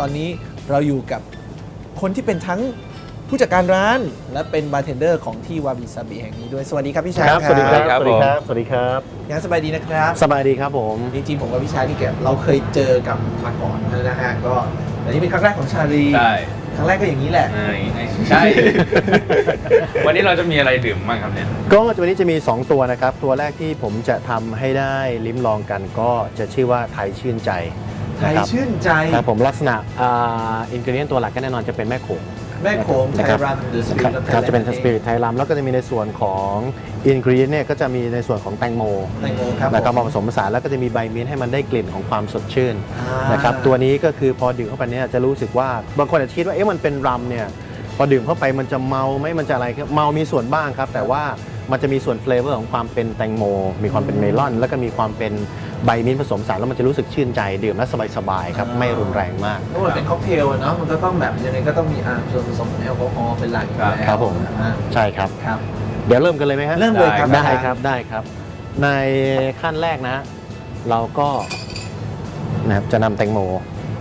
ตอนนี้เราอยู่กับคนที่เป็นทั้งผู้จัดการร้าน และเป็นบาร์เทนเดอร์ของที่วาบิซาบิแห่งนี้ด้วย สวัสดีครับพี่ชายครับ สวัสดีครับครับสวัสดีครับผมสวัสดีครับยังสบายดีนะครับ สบายดีครับผมจริงๆผมกับพี่ชายนี่แกเราเคยเจอกับมาก่อนนะฮะก็แต่นี่เป็นครั้งแรกของชาลีใช่ครั้งแรกก็อย่างนี้แหละเออใช่ วันนี้เราจะมีอะไรดื่มบ้างครับเนี่ย ก็วันนี้จะมี 2 ตัวนะครับ ตัวแรกที่ผมจะทำให้ได้ลิ้มลองกันก็จะชื่อว่าไทยชื่นใจ ไทยนะครับชื่นใจ ครับผมลักษณะอ่าอินกิเลียนตัวหลักก็แน่นอนจะเป็นแม่โขง แม่โขงไทนะยครับ รัมหรือสปิคริรับตครับจะเป็นสปิริตไทยรัมแล้วก็จะมีในส่วนของอินกิเลียนเนี่ยก็จะมีในส่วนของแตงโมแตงโมครับแล้วก็ผมมาผสมผสานแล้วก็จะมีใบมิ้นท์ให้มันได้กลิ่นของความสดชื่นอ่า นะครับตัวนี้ก็คือพอดื่มเข้าไปเนี่ยจะรู้สึกว่าบางคนอาจจะคิดว่าเอ๊ะมันเป็นรัมเนี่ยพอดื่มเข้าไปมันจะเมาไหมมันจะอะไรครับเมามีส่วนบ้างครับ แต่ว่า มันจะมีส่วนเฟลเวอร์ของความเป็นแตงโม มีความเป็นเมลอน แล้วก็มีความเป็นใบมิ้นท์ผสมสารแล้วมันจะรู้สึกชื่นใจดื่มแล้วสบายๆครับ ไม่รุนแรงมากเพราะมันเป็นค็อกเทลอะเนาะมันก็ต้องแบบยังไงก็ต้องมีอ่าส่วนผสมของแอลกอฮอล์เป็นหลักอยู่แล้วครับผมอ่าใช่ครับ ครับ เดี๋ยวเริ่มกันเลยไหมฮะเริ่มเลยครับ ได้อาจารย์ครับได้ครับ ในขั้นแรกนะ เราก็นะครับจะนำแตงโม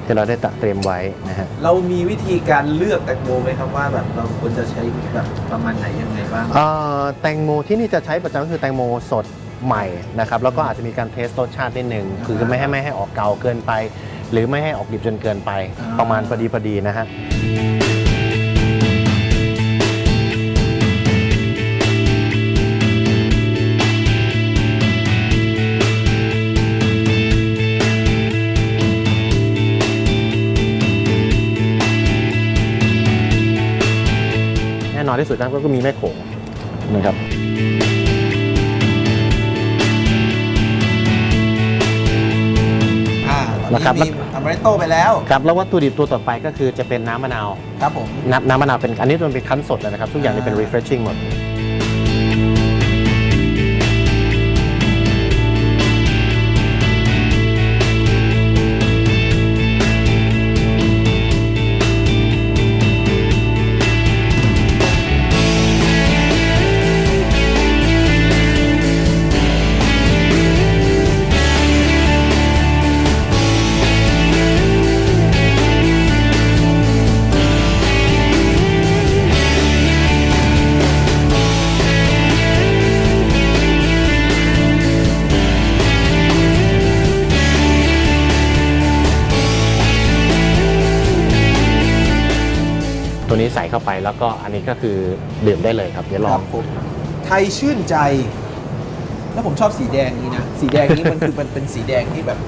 ที่เราได้ตะเตรียมไว้นะฮะเรามีวิธีการเลือกแตงโมไหมครับว่าแบบเราควรจะใช้แบบประมาณไหนยังไงบ้างเอ่อแตงโมที่นี่จะใช้ประจำก็คือแตงโมสดใหม่นะครับแล้วก็อาจจะมีการเทสรสชาตินิดนึงคือไม่ให้ไม่ให้ออกเกาเกินไป หรือไม่ให้ออกดิบจนเกินไปอ่าประมาณพอดีพอดีนะฮะ น่นอนที่สุดครับก็มีแม่โขงนะครับอ่าตอนนะครับนี้มีอเมริโตไปแล้วครับแล้ววัตถุดิบตัวต่อไปก็คือจะเป็นน้ำมะนาวครับผมน้ำน้ำมะนาวเป็นอันนี้มันเป็นคั้นสดเลยนะครับ ทุกอย่างนี่เป็นอ่า refreshing หมด ตัวนี้ใส่เข้าไปแล้วก็อันนี้ก็คือดื่มได้เลยครับเดี๋ยวลคอรัง บผมไทยชื่นใจ แล้วผมชอบสีแดงนี้นะ สีแดงนี้มันคือมันเป็นสีแดงที่แบบ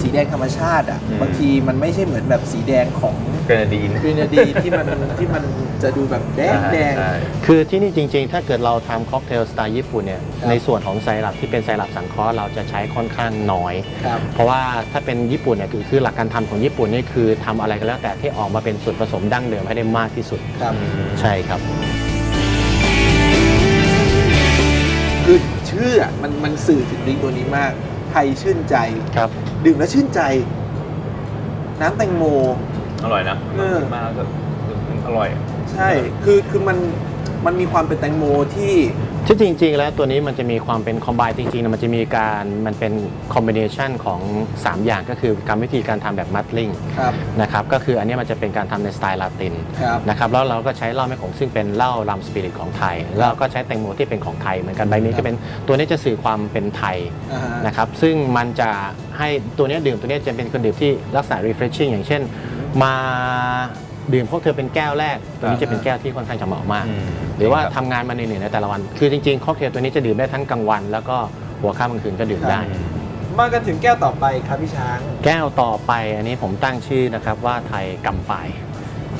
สีแดงธรรมชาติอะ อืม บางทีมันไม่ใช่เหมือนแบบสีแดงของเกรนาดีน กรีนาดีที่มันที่มันจะดูแบบแดงแดงใช่คือที่นี่จริงๆ ถ้าเกิดเราทำค็อกเทลสไตล์ญี่ปุ่นเนี่ย ครับ ในส่วนของไซรัปที่เป็นไซรัปสังเคราะห์เราจะใช้ค่อนข้างน้อย ครับ เพราะว่าถ้าเป็นญี่ปุ่นเนี่ยคือคือหลักการทำของญี่ปุ่นนี่คือทำอะไรก็แล้วแต่ที่ออกมาเป็นส่วนผสมดั้งเดิมให้ได้มากที่สุด ครับ ใช่ครับ คือชื่ออะมันมันสื่อถึงดริงก์ตัวนี้มากไทยชื่นใจ ครับ ดื่มแล้วชื่นใจ น้ำแตงโม อร่อยนะเออ มาแล้วก็อร่อย ใช่ คือคือมัน มันมีความเป็นแตงโมที่ที่จริง ๆ แล้วตัวนี้มันจะมีความเป็นคอมไบจริงๆนะมันจะมีการมันเป็นคอมบิเนชันของ 3 อย่างก็คือกรรมวิธีการทำแบบมัดลิงครับนะครับก็คืออันนี้มันจะเป็นการทำในสไตล์ลาตินครับนะครับแล้วเราก็ใช้เหล้าแม่ขงซึ่งเป็นเหล้าลัมสปิริตของไทย แล้วเราก็ใช้แตงโมที่เป็นของไทยเหมือนกันใบนี้ครับจะเป็นตัวนี้จะสื่อความเป็นไทยอ่าฮะนะครับซึ่งมันจะให้ตัวนี้ดื่มตัวนี้จะเป็นคนดื่มที่ลักษณะ refreshing อย่างเช่นมา ดื่มพวกเธอเป็นแก้วแรก ตัวนี้จะเป็นแก้วที่ค่อนข้างจะเหมาะมากอืมหรือว่าครับทำงานมาเหนื่อยๆในแต่ละวัน คือจริงๆค็อกเทลตัวนี้จะดื่มได้ทั้งกลางวัน แล้วก็หัวค่ำกลางคืนก็ดื่มได้ มากันถึงแก้วต่อไปครับพี่ช้าง แก้วต่อไปอันนี้ผมตั้งชื่อนะครับว่าไทยกำปาย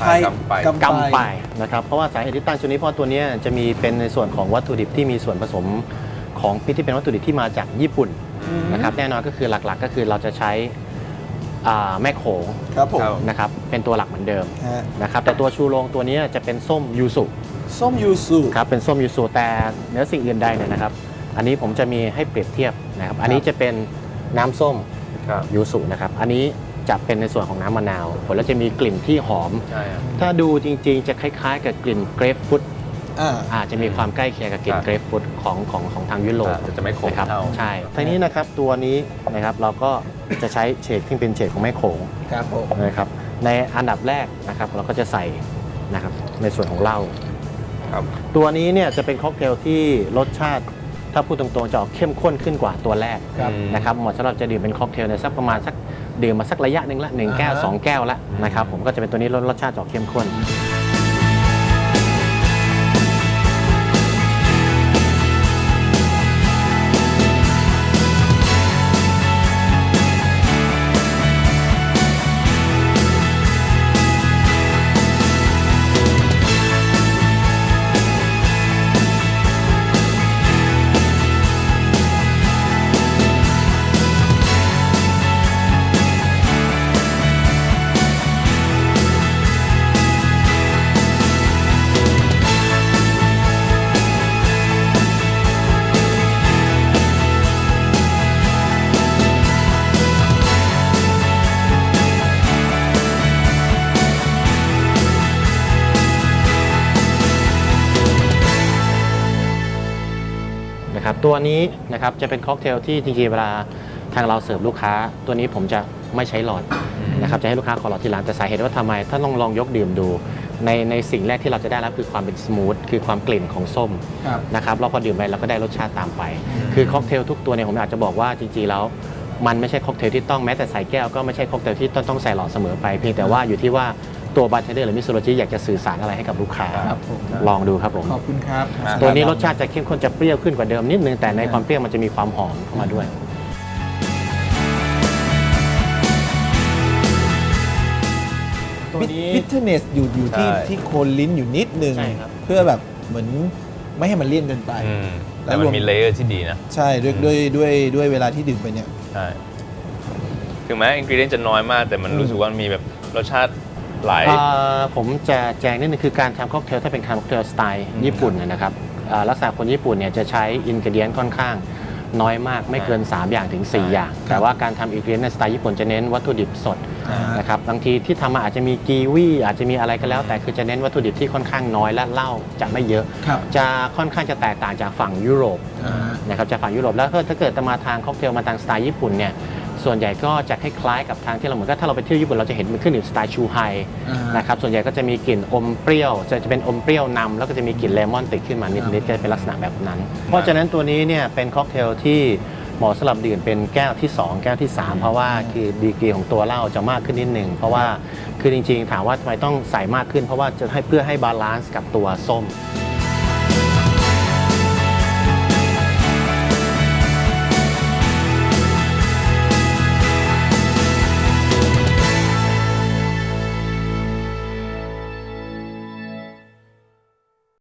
ไทยกำไปกำกำปายนะครับเพราะว่าสาเหตุที่ตั้งชื่อนี้เพราะตัวเนี้ยจะมีเป็นในส่วนของวัตถุดิบที่มีส่วนผสมของพิษที่เป็นวัตถุดิบที่มาจากญี่ปุ่นอืมนะครับแน่นอนก็คือหลักๆ ก็คือเราจะใช้อ่า แม่โขงครับผมครับนะครับเป็นตัวหลักเหมือนเดิมฮะนะครับแต่ตัวชูโรงตัวเนี้ยจะเป็นส้มยูสุส้มยูสุครับเป็นส้มยูสุแต่เนื้อสิ่งอื่นใดเนี่ยนะครับ อันนี้ผมจะมีให้เปรียบเทียบนะครับอันนี้จะเป็นน้ำส้มครับยูสุนะครับอันนี้จะเป็นในส่วนของน้ำมะนาวผลแล้วจะมีกลิ่นที่หอม ใช่ครับถ้าดูจริงๆ จะคล้ายๆ กับกลิ่นเกรฟฟรุต อ่าอาจจะมีความใกล้เคียงกับกลิ่นครับเกรฟฟรุตของของของทางยุโรปแต่จะไม่ขมนะครับเท่า ใช่ทีนี้นะครับตัวนี้นะครับเราก็จะใช้เฉดที่เป็นเฉดของแม่โขงครับผมนะครับในอันดับแรกนะครับเราก็จะใส่นะครับในส่วนของเหล้า ครับ ตัวนี้เนี่ยจะเป็นค็อกเทลที่รสชาติถ้าพูดตรงๆจะออกเข้มข้นขึ้นกว่าตัวแรกครับนะครับเหมาะสำหรับจะดื่มเป็นค็อกเทลในสักประมาณสักดื่มมาสักระยะหนึ่งละหนึ่งแก้วอ่าฮะ สองแก้วละนะครับผมก็จะเป็นตัวนี้รสรสชาติจะออกเข้มข้น ตัวนี้นะครับจะเป็นค็อกเทลที่จริงๆเวลาทางเราเสิร์ฟลูกค้า ตัวนี้ผมจะไม่ใช้หลอดนะครับจะให้ลูกค้าขอหลอดทีหลังแต่สาเหตุว่าทำไมถ้าลองลองยกดื่มดูในในสิ่งแรกที่เราจะได้รับคือความเป็นสมูทคือความกลิ่นของส้มครับนะครับเราพอดื่มไปเราก็ได้รสชาติตามไป คือค็อกเทลทุกตัวเนี่ยผมอาจจะบอกว่าจริงๆแล้วมันไม่ใช่ค็อกเทลที่ต้องแม้แต่ใส่แก้วก็ไม่ใช่ค็อกเทลที่ต้องต้องใส่หลอดเสมอไปเพียงแต่ว่าอยู่ที่ว่า ตัวบาร์เทนเดอร์หรือมิสโซโลจีอยากจะสื่อสารอะไรให้กับลูกค้า ครับผมลองดูครับผม ขอบคุณครับ ตัวนี้รสชาติจะเข้มข้นจะเปรี้ยวขึ้นกว่าเดิมนิดนึงแต่ในความเปรี้ยวมันจะมีความหอมเข้ามาด้วย ตัวนี้บิทเทเนสอยู่อยู่ที่ใช่ ที่โคนลิ้นอยู่นิดนึง ใช่ครับ เพื่อแบบเหมือนไม่ให้มันเลี่ยนเกินไป อืมแล้แต่วมันรวมมีเลเยอร์ที่ดีนะ ใช่ด้วยด้วยด้วยด้วยเวลาที่ดื่มไปเนี่ย ใช่ ถึงแม้อินกรีเดียนจะน้อยมาก แต่มันอืมรู้สึกว่ามันมีแบบรสชาติ หลายเอ่อผมจะแจ้งนิดนึงคือการทำค็อกเทลถ้าเป็นค็อกเทลสไตล์ญี่ปุ่นนะนะครับอ่าลักษณะคนญี่ปุ่นเนี่ยจะใช้อินก e เดียนค่อนข้างน้อยมากไม่เกิน 3 อย่างถึง 4 อย่าง แต่ว่าการทำอินก e เดียนในสไตล์ญี่ปุ่นจะเน้นวัตถุดิบสดอ่าน นะครับบางทีที่ทำมาอาจจะมีกีวีอาจจะมีอะไรก็แล้ว แต่คือจะเน้นวัตถุดิบที่ค่อนข้างน้อยและเหล้าจะไม่เยอะ ครับจะค่อนข้างจะแตกต่างจากฝั่งยุโรป อ่า นะครับจากฝั่งยุโรปแล้วถ้าเกิดจะมาทางค็อกเทลมาทางสไตล์ญี่ปุ่นเนี่ย ส่วนใหญ่ก็จะคล้ายๆกับทางที่เราเหมือนกับถ้าเราไปเที่ยวญี่ปุ่นเราจะเห็นมันขึ้นอยู่สไตล์ชูไฮอ่านนะครับส่วนใหญ่ก็จะมีกลิ่นอมเปรี้ยว จะจะเป็นอมเปรี้ยวนำแล้วก็จะมีกลิ่นเลมอนติดขึ้นมานิดๆก็จะเป็นลักษณะแบบนั้น เพราะฉะนั้นตัวนี้เนี่ยเป็นค็อกเทลที่เหมาะสำหรับดื่มเป็นแก้วที่ 2 แก้วที่ 3 เพราะว่าคือดีกรีของตัวเหล้าจะมากขึ้นนิดหนึ่งเพราะว่าคือจริงๆ ถามว่าทำไมต้องใส่มากขึ้น เพราะว่าจะให้เพื่อให้บาลานซ์กับตัวส้ม